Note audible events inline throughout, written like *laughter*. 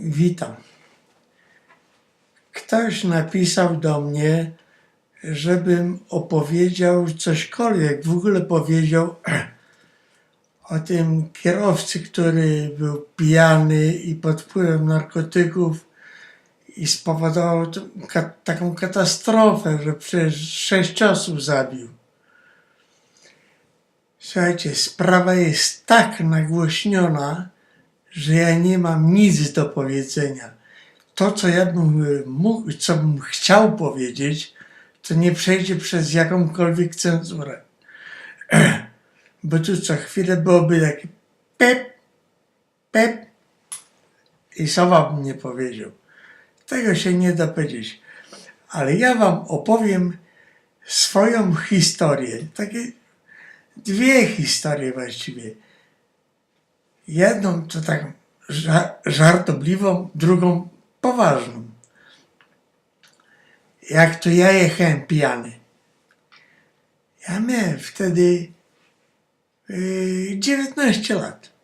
Witam. Ktoś napisał do mnie, żebym opowiedział cośkolwiek, w ogóle powiedział *clears throat* o tym kierowcy, który był pijany i pod wpływem narkotyków i spowodował taką katastrofę, że przecież sześć osób zabił. Słuchajcie, sprawa jest tak nagłośniona, że ja nie mam nic do powiedzenia. To, co ja bym y, mógł, co bym chciał powiedzieć, to nie przejdzie przez jakąkolwiek cenzurę. *clears throat* Bo tu co chwilę byłoby takie pep, pep i sowa bym nie powiedział. Tego się nie da powiedzieć. Ale ja wam opowiem swoją historię. Takie dwie historie właściwie. Jedną to tak ża- żartobliwą, drugą poważną. Jak to ja jechałem pijany. Ja miałem wtedy yy, 19 lat.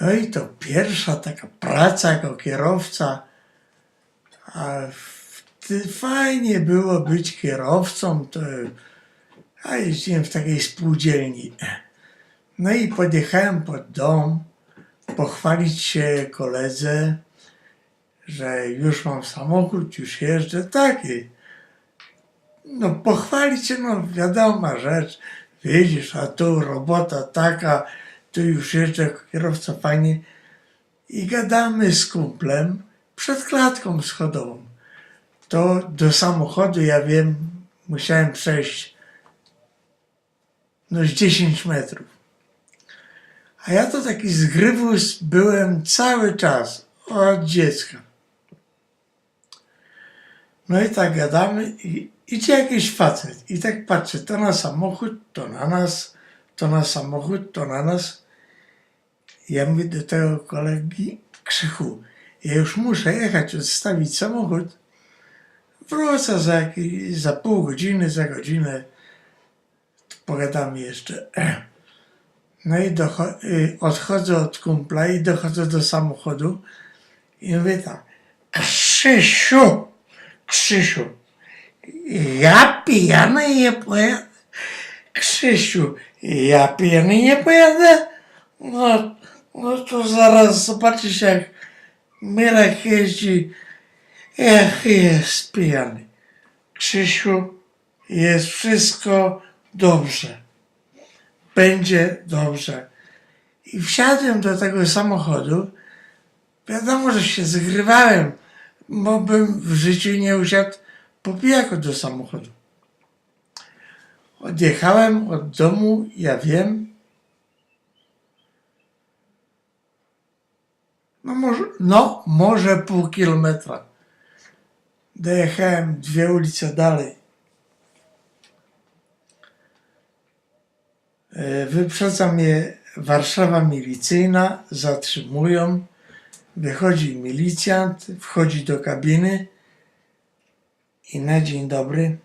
No i to pierwsza taka praca jako kierowca. A fajnie było być kierowcą. To, a jeździłem w takiej spółdzielni. No i podjechałem pod dom, pochwalić się koledze, że już mam samochód, już jeżdżę. Taki. No pochwalić się, no wiadoma rzecz. Widzisz, a tu robota taka, tu już jeżdżę kierowca fajnie. I gadamy z kumplem przed klatką schodową. To do samochodu, ja wiem, musiałem przejść no z 10 metrów. A ja to taki zgrywus byłem cały czas, od dziecka. No i tak gadamy i idzie jakiś facet i tak patrzę, to na samochód, to na nas, to na samochód, to na nas. Ja mówię do tego kolegi, Krzychu, ja już muszę jechać, odstawić samochód. Wrócę za, jakieś, za pół godziny, za godzinę. Pogadamy jeszcze. *clears throat* No i docho- y, odchodzę od kumpla i dochodzę do samochodu i mówię tak, Krzysiu, Krzysiu, ja pijany nie pojadę. Krzysiu, ja pijany nie pojadę. No, no to zaraz zobaczysz jak Mirek jeździ, jak jest pijany. Krzysiu, jest wszystko dobrze będzie dobrze. I wsiadłem do tego samochodu. Wiadomo, że się zgrywałem, bo bym w życiu nie usiadł po pijaku do samochodu. Odjechałem od domu, ja wiem. No może, no, może pół kilometra. Dojechałem dwie ulice dalej. Wyprzedza mnie Warszawa milicyjna, zatrzymują, wychodzi milicjant, wchodzi do kabiny. I na dzień dobry,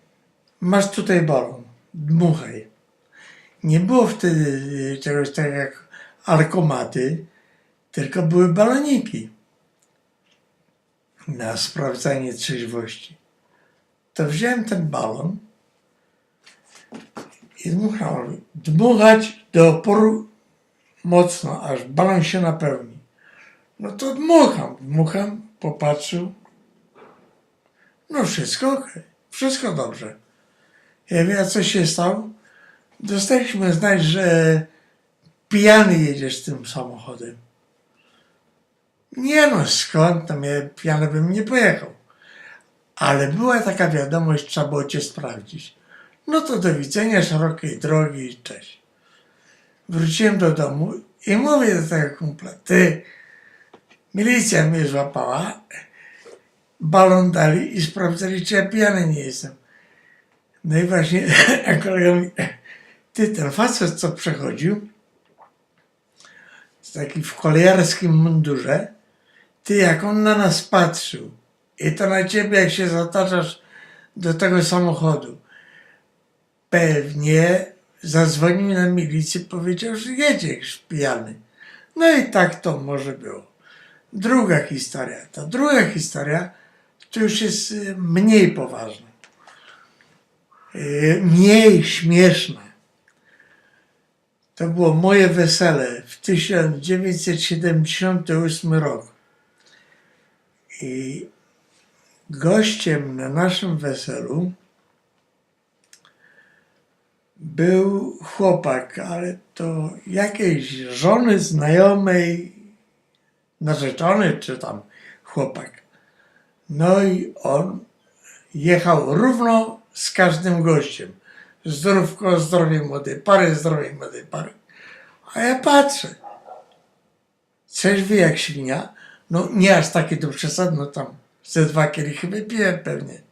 masz tutaj balon, dmuchaj. Nie było wtedy e, czegoś tak jak alkomaty, tylko były baloniki. Na sprawdzanie trzeźwości. To wziąłem ten balon, i dmuchał. Dmuchać do oporu mocno, aż balon się napełni. No to dmucham, dmucham, popatrzył. No wszystko okej, wszystko dobrze. Ja wiem, co się stało? Dostaliśmy znać, że pijany jedziesz tym samochodem. Nie no, skąd tam ja pijany bym nie pojechał. Ale była taka wiadomość, trzeba było cię sprawdzić. No to do widzenia, szerokiej drogi i cześć. Wróciłem do domu i mówię do tego kumpla, ty, milicja mnie złapała, balon dali i sprawdzali, czy ja pijany nie jestem. No i właśnie, *laughs* kolega mówi, ty, ten facet, co przechodził, taki w kolejarskim mundurze, ty, jak on na nas patrzył i to na ciebie, jak się zataczasz do tego samochodu, pewnie zadzwonił na milicję, powiedział, że jedzie pijany. No i tak to może było. druga historia. Ta druga historia to już jest y, mniej poważna. Y, Mniej śmieszna. To było moje wesele w 1978 roku. I gościem na naszym weselu był chłopak, ale to jakiejś żony znajomej, narzeczony czy tam chłopak. No i on jechał równo z każdym gościem. Zdrówko, zdrowie młodej pary, zdrowie młodej pary. A ja patrzę. Trzeźwy jak świnia. No nie aż takie do przesady, no tam ze dwa kielichy wypiłem pewnie.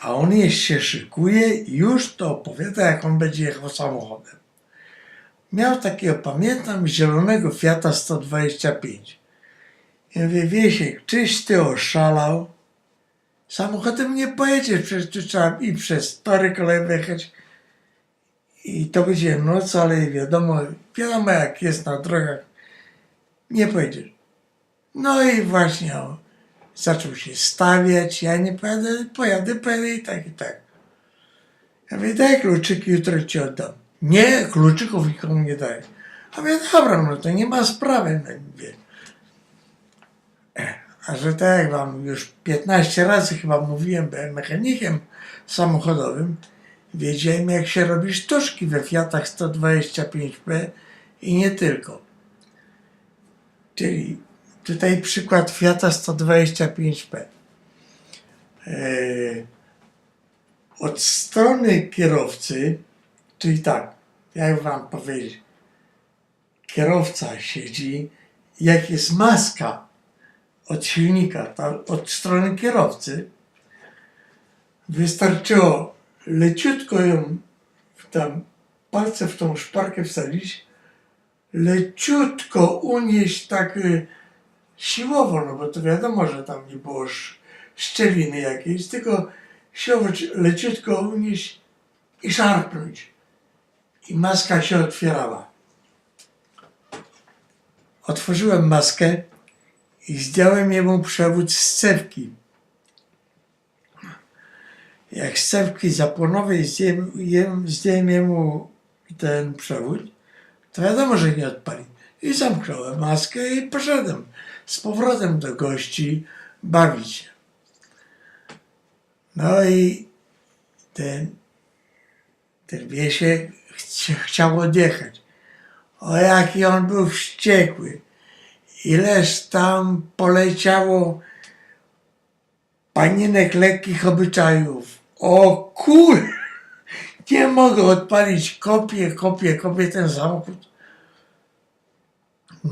A on jeszcze się szykuje i już to opowiada, jak on będzie jechał samochodem. Miał takiego, pamiętam, zielonego Fiata 125. Ja mówię, Wiesiek, czyś ty oszalał? Samochodem nie pojedziesz, przecież tu trzeba i przez tory kolejowe jechać. I to będzie noc, ale wiadomo, wiadomo jak jest na drogach, nie pojedziesz. No i właśnie zaczął się stawiać, ja nie pojadę, pojadę, i tak, i tak. Ja mówię, daj kluczyki, jutro ci oddam. Nie, kluczyków nikomu nie daję. A mówię, dobra, no to nie ma sprawy, no mówię. A że tak jak wam już 15 razy chyba mówiłem, byłem mechanikiem samochodowym, wiedziałem jak się robi sztuczki we Fiatach 125P i nie tylko. Czyli tutaj przykład Fiata 125P. Eee, od strony kierowcy, czyli tak, jak wam powiedzieć, kierowca siedzi, jak jest maska od silnika, ta, od strony kierowcy, wystarczyło leciutko ją tam palce w tą szparkę wsadzić, leciutko unieść tak y, siłowo, no bo to wiadomo, że tam nie było sz- szczeliny jakiejś, tylko siłowo ci- leciutko unieść i szarpnąć. I maska się otwierała. Otworzyłem maskę i zdjąłem jemu przewód z cewki. Jak z cewki zapłonowej zdjąłem, zdjąłem jemu ten przewód, to wiadomo, że nie odpali. I zamknąłem maskę i poszedłem z powrotem do gości bawić się. No i ten, ten Wiesiek chci- chciał odjechać. O jaki on był wściekły. Ileż tam poleciało panienek lekkich obyczajów. O kur... Nie mogę odpalić, kopię, kopię, kopię ten samochód.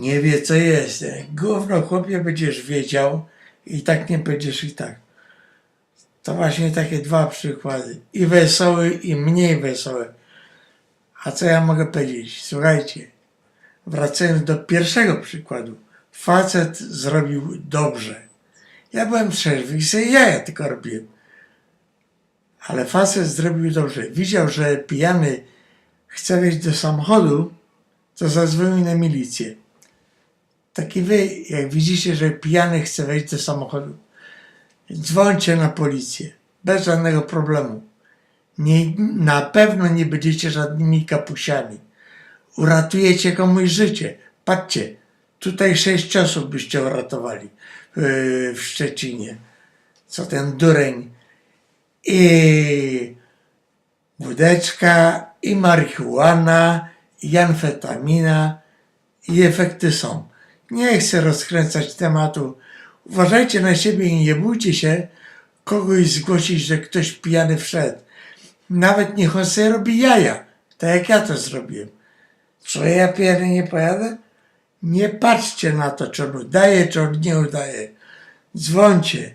Nie wie co jest. Gówno chłopie będziesz wiedział i tak nie będziesz i tak. To właśnie takie dwa przykłady. I wesoły, i mniej wesoły. A co ja mogę powiedzieć? Słuchajcie, wracając do pierwszego przykładu. Facet zrobił dobrze. Ja byłem trzeźwy i sobie jaja tylko robiłem. Ale facet zrobił dobrze. Widział, że pijany chce wejść do samochodu, to zadzwonił na milicję. Taki wy, jak widzicie, że pijany chce wejść do samochodu, dzwońcie na policję. Bez żadnego problemu. Nie, na pewno nie będziecie żadnymi kapusiami. Uratujecie komuś życie. Patrzcie, tutaj sześć osób byście uratowali yy, w Szczecinie. Co ten dureń. I wódeczka, i marihuana, i amfetamina, i efekty są. Nie chcę rozkręcać tematu. Uważajcie na siebie i nie bójcie się kogoś zgłosić, że ktoś pijany wszedł. Nawet niech on sobie robi jaja, tak jak ja to zrobiłem. Co ja pijany nie pojadę? Nie patrzcie na to, czy on udaje, czy on nie udaje. Dzwońcie.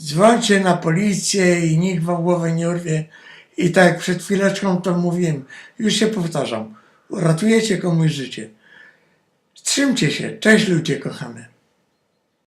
Dzwońcie na policję i nikt wam głowę nie urwie. I tak jak przed chwileczką to mówiłem, już się powtarzam. Uratujecie komuś życie. Trzymcie się. Cześć ludzie kochane.